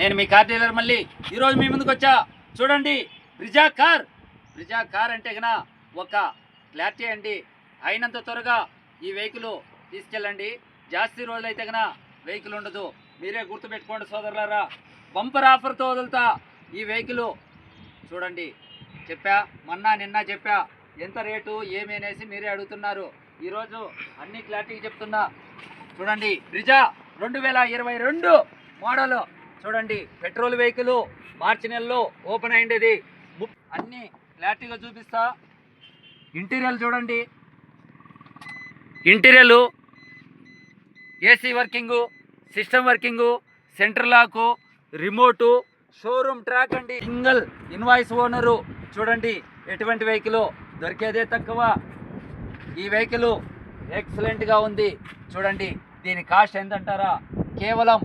నేను మీ car dealer మళ్ళీ. ఈరోజు మీ ముందుకు వచ్చా. చూడండి బ్రిజా కార్. బ్రిజా కార్ అంటే కన ఒక క్లారిటీ అండి. అయినంత త్వరగా ఈ వెహికల్ తీసుకెళ్ళండి. జాస్తి రోజులైతే కన వెహికల్ ఉండదు. మీరే గుర్తుపెట్టుకోండి సోదరులారా. బంపర్ ఆఫర్తో వదులుతా ఈ వెహికల్. చూడండి చెప్పా మొన్న నిన్న చెప్పా ఎంత రేటు ఏమి అనేసి మీరే అడుగుతున్నారు. ఈరోజు అన్ని క్లారిటీకి చెప్తున్నా. చూడండి బ్రిజా రెండు వేల ఇరవై రెండు మోడలు. చూడండి పెట్రోల్ వెహికల్ మార్చి నెలలో ఓపెన్ అయ్యేది ము- అన్ని క్లారిటీగా చూపిస్తా. ఇంటీరియర్ చూడండి. Interior AC working system working center lock remote showroom track అండి. సింగిల్ ఇన్వాయిస్ ఓనరు చూడండి ఎటువంటి వెహికల్? దొరికేదే తక్కువ. ఈ వెహికల్ ఎక్సలెంట్గా ఉంది. చూడండి దీని కాస్ట్ ఎంత అంటారా కేవలం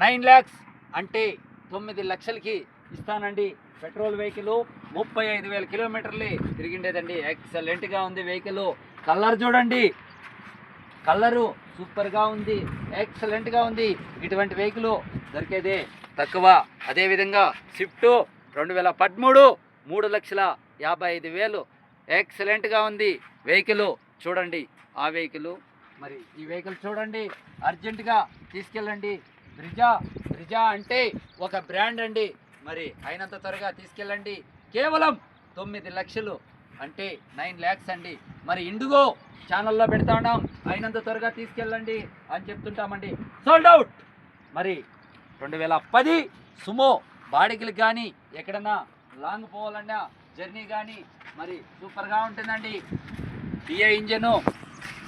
నైన్ ల్యాక్స్ అంటే తొమ్మిది లక్షలకి ఇస్తానండి. పెట్రోల్ వెహికల్ ముప్పై ఐదు వేల కిలోమీటర్లు తిరిగిండేదండి. ఎక్సలెంట్గా ఉంది వెహికల్. కలర్ చూడండి. కలరు సూపర్గా ఉంది. ఎక్సలెంట్గా ఉంది. ఇటువంటి వెహికల్ దొరికేదే తక్కువ. అదేవిధంగా స్విఫ్ట్ రెండు వేల పదమూడు మూడు లక్షల యాభై ఐదు వేలు. ఎక్సలెంట్గా ఉంది వెహికల్. చూడండి. ఆ వెహికల్. మరి ఈ వెహికల్ చూడండి. అర్జెంటుగా తీసుకెళ్ళండి. బ్రిజా బ్రిజా అంటే ఒక బ్రాండ్ అండి. మరి అయినంత త్వరగా తీసుకెళ్ళండి. కేవలం తొమ్మిది లక్షలు అంటే నైన్ ల్యాక్స్ అండి. మరి ఇండిగో ఛానల్లో పెడతా ఉన్నాం. అయినంత త్వరగా తీసుకెళ్ళండి అని చెప్తుంటామండి. సోల్డ్ అవుట్ మరి రెండు వేల పది సుమో బాడిగలకు కానీ ఎక్కడన్నా లాంగ్ పోవాలన్నా జర్నీ కానీ మరి సూపర్గా ఉంటుందండి. డిఏ ఇంజను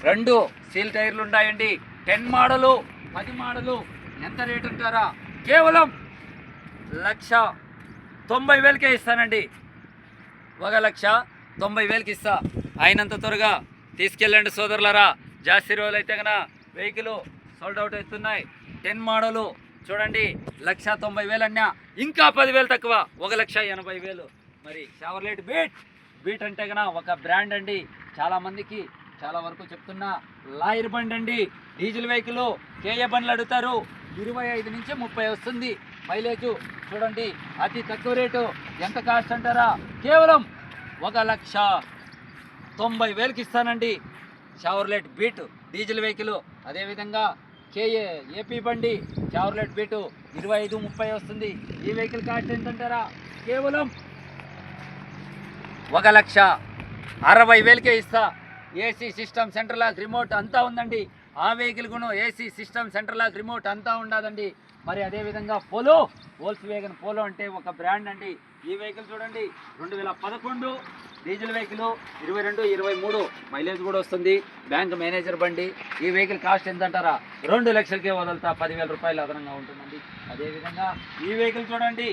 రెండు సీల్ టైర్లు ఉన్నాయండి. టెన్ మోడలు పది మోడలు ఎంత రేట్ ఉంటారా? కేవలం లక్ష తొంభై వేలకే ఇస్తానండి. ఒక లక్ష తొంభై వేలకి ఇస్తా. అయినంత త్వరగా తీసుకెళ్ళండి సోదరులరా. జాస్తి రోజులు అయితే కనుక వెహికల్ సోల్డ్ అవుట్ అవుతున్నాయి. టెన్ మోడలు చూడండి లక్ష తొంభై వేలు అన్నా ఇంకా పదివేలు తక్కువ. ఒక లక్ష ఎనభై వేలు. మరి షవర్లెట్ బీట్ బీట్ అంటే కనుక ఒక బ్రాండ్ అండి. చాలామందికి చాలా వరకు చెప్తున్నా లాయర్ బండి అండి. డీజిల్ వెహికల్ కేఏ బండ్లు అడుగుతారు. ఇరవై ఐదు నుంచి ముప్పై వస్తుంది. మైలేజ్ చూడండి అతి తక్కువ రేటు. ఎంత కాస్ట్ అంటారా? కేవలం ఒక లక్ష తొంభై వేలకి ఇస్తానండి. Chevrolet Beat diesel vehicle. అదేవిధంగా కేఏ ఏపీ బండి షవర్లెట్ బీటు. ఇరవై ఐదు ముప్పై వస్తుంది. ఈ వెహికల్ కాస్ట్ ఎంతంటారా? కేవలం ఒక లక్ష అరవై వేలకే ఇస్తా. AC system center lock remote అంతా ఉందండి. ఆ వెహికల్ కూడా AC system center lock remote అంతా ఉండదండి. మరి అదేవిధంగా పోలో వోల్స్ వేగన్ పోలో అంటే ఒక బ్రాండ్ అండి. ఈ వెహికల్ చూడండి రెండు వేల పదకొండు డీజిల్ వెహికల్ ఇరవై రెండు ఇరవై మూడు మైలేజ్ కూడా వస్తుంది. బ్యాంక్ మేనేజర్ బండి ఈ వెహికల్ కాస్ట్ ఎంత అంటారా రెండు లక్షలకే వదులుతా పదివేల రూపాయలు అదనంగా ఉంటుందండి. అదేవిధంగా ఈ వెహికల్ చూడండి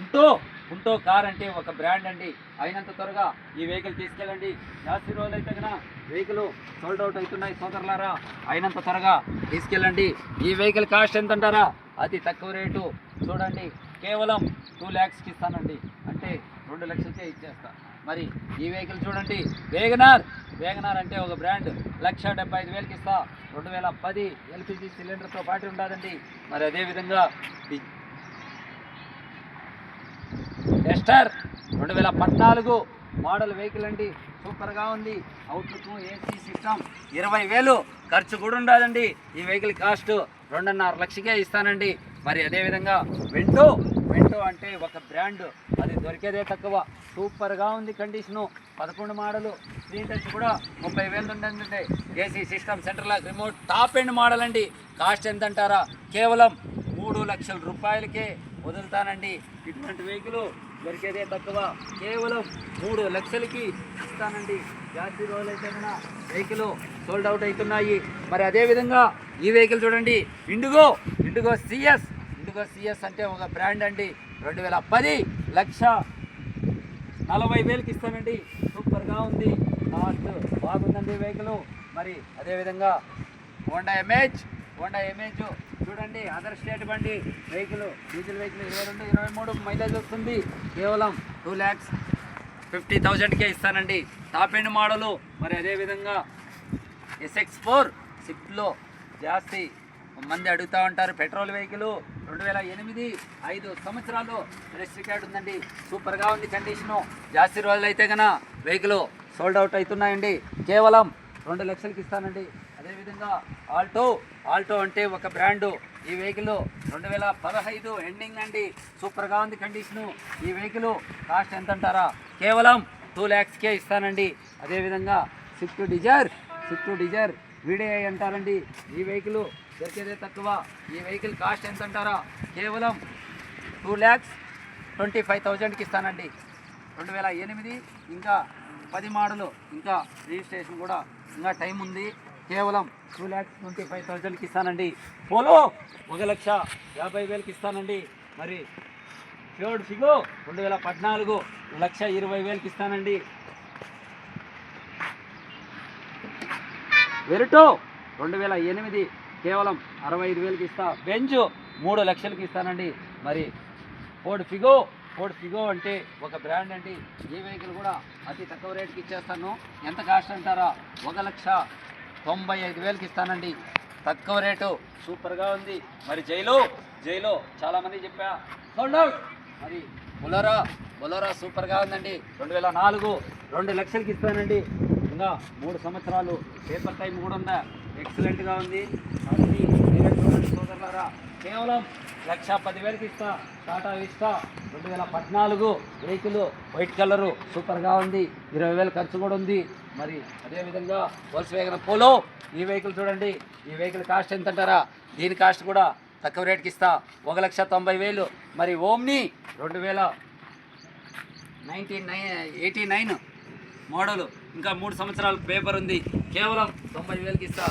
ఉంటూ ఉంటో కార్ అంటే ఒక బ్రాండ్ అండి. అయినంత త్వరగా ఈ వెహికల్ తీసుకెళ్ళండి. జాస్తి రోజులు అయితే కనుక వెహికల్ సోల్డ్ అవుట్ అవుతున్నాయి సోదరులారా. అయినంత త్వరగా తీసుకెళ్ళండి. ఈ వెహికల్ కాస్ట్ ఎంత అంటారా అతి తక్కువ రేటు. చూడండి కేవలం టూ ల్యాక్స్కి ఇస్తానండి. అంటే రెండు లక్షలకే ఇచ్చేస్తా. మరి ఈ వెహికల్ చూడండి. వేగనార్. వేగనార్ అంటే ఒక బ్రాండ్. లక్ష డెబ్బై ఐదు వేలకి ఇస్తా. రెండు వేల పది ఎల్పిజి సిలిండర్తో పాటు ఉండదండి. మరి అదేవిధంగా ఎస్టర్ రెండు వేల పద్నాలుగు మోడల్ వెహికల్ అండి. సూపర్గా ఉంది. అవుట్లుక్ ఏసీ సిస్టమ్ ఇరవై వేలు. ఖర్చు కూడా ఉండదండి. ఈ వెహికల్ కాస్ట్ రెండున్నర లక్షకే ఇస్తానండి. మరి అదేవిధంగా వెంటో వెంటో అంటే ఒక బ్రాండ్. అది దొరికేదే తక్కువ. సూపర్గా ఉంది కండిషను. పదకొండు మోడలు. స్క్రీన్ టచ్ కూడా ముప్పై వేలు ఉందండి. AC system central remote. Top end model అండి. కాస్ట్ ఎంత అంటారా కేవలం మూడు లక్షల రూపాయలకే వదులుతానండి. ఇటువంటి వెహికల్ దొరికేదే తక్కువ. కేవలం మూడు లక్షలకి ఇస్తానండి. జాస్తి రోజులైతే కన్నా వెహికల్ సోల్డ్ అవుట్ అవుతున్నాయి. మరి అదేవిధంగా ఈ వెహికల్ చూడండి. Indigo Indigo CS. Indigo CS అంటే ఒక బ్రాండ్ అండి. రెండు వేల పది లక్ష నలభై వేలకి ఇస్తానండి సూపర్గా ఉంది. కాస్ట్ బాగుందండి వెహికల్. మరి అదేవిధంగా హోండా ఎంహెచ్ హోండా ఎంహెచ్ చూడండి అదర్ స్టేట్ బండి వెహికల్ డీజిల్ వెహికల్ ఇరవై రెండు ఇరవై మూడు మైలేజ్ వస్తుంది. కేవలం టూ ల్యాక్స్ ఫిఫ్టీ థౌజండ్కే ఇస్తానండి. టాప్ ఎండ్ మోడలు మరి అదేవిధంగా ఎస్ఎక్స్ ఫోర్ సిప్లో జాస్తి మంది అడుగుతూ ఉంటారు. పెట్రోల్ వెహికల్ రెండు వేల ఎనిమిది ఐదు సంవత్సరాలు ఫ్రెష్ రికార్డ్ ఉందండి. సూపర్గా ఉంది కండిషను. జాస్తి రోజులు అయితే కన వెహికల్ సోల్డ్ అవుట్ అవుతున్నాయండి. కేవలం రెండు లక్షలకి ఇస్తానండి. అదేవిధంగా ఆల్టో ఆల్టో అంటే ఒక బ్రాండు. ఈ వెహికల్ రెండు వేల పదహైదు ఎండింగ్ అండి. సూపర్గా ఉంది కండిషను. ఈ వెహికల్ కాస్ట్ ఎంత అంటారా కేవలం టూ ల్యాక్స్కే ఇస్తానండి. అదేవిధంగా Swift Dzire Swift Dzire VDI అంటారండి. ఈ వెహికల్ దొరికేదే తక్కువ. ఈ వెహికల్ కాస్ట్ ఎంత అంటారా కేవలం టూ ల్యాక్స్ ట్వంటీ ఫైవ్ థౌజండ్కి ఇస్తానండి. రెండు వేల ఎనిమిది ఇంకా పది మాడలు ఇంకా రిజిస్ట్రేషన్ కూడా ఇంకా టైం ఉంది. కేవలం టూ ల్యాక్స్ ట్వంటీ ఫైవ్ థౌజండ్కి ఇస్తానండి. పోలో ఒక లక్ష యాభై వేలకి ఇస్తానండి. మరి ఫ్యూర్డ్ ఫిగో రెండు వేల పద్నాలుగు లక్ష ఇరవై వేలకి ఇస్తానండి. వెరుటో రెండు వేల ఎనిమిది కేవలం అరవై ఐదు వేలకి ఇస్తా. బెంచ్ మూడు లక్షలకి ఇస్తానండి. మరి ఫోర్డ్ ఫిగో ఫోర్డ్ ఫిగో అంటే ఒక బ్రాండ్ అండి. ఈ వెహికల్ కూడా అతి తక్కువ రేట్కి ఇచ్చేస్తాను. ఎంత కాస్ట్ అంటారా? ఒక లక్ష తొంభై ఐదు వేలకి ఇస్తానండి. తక్కువ రేటు. సూపర్గా ఉంది. మరి జైలు జైలు చాలామంది చెప్పా సోల్డ్ అవుట్ మరి బొలరా బొలరా సూపర్గా ఉందండి. రెండు వేల నాలుగు రెండు లక్షలకి ఇస్తానండి. ఇంకా మూడు సంవత్సరాలు పేపర్ టైం కూడా ఉందా? ఎక్సలెంట్గా ఉంది. సోదరులారా. కేవలం లక్ష పదివేలకి ఇస్తా టాటా ఇస్తా. రెండు వేల పద్నాలుగు వెహికల్ వైట్ కలరు సూపర్గా ఉంది. ఇరవై వేలు ఖర్చు కూడా ఉంది. మరి అదేవిధంగా వలస వేగన పోలో ఈ వెహికల్ చూడండి. ఈ వెహికల్ కాస్ట్ ఎంత అంటారా? దీని కాస్ట్ కూడా తక్కువ రేట్కి ఇస్తా. ఒక లక్ష తొంభై వేలు. మరి ఓమ్ని రెండు వేల nineteen nine eighty nine model. ఇంకా మూడు సంవత్సరాలు పేపర్ ఉంది. కేవలం తొంభై వేలకి ఇస్తా.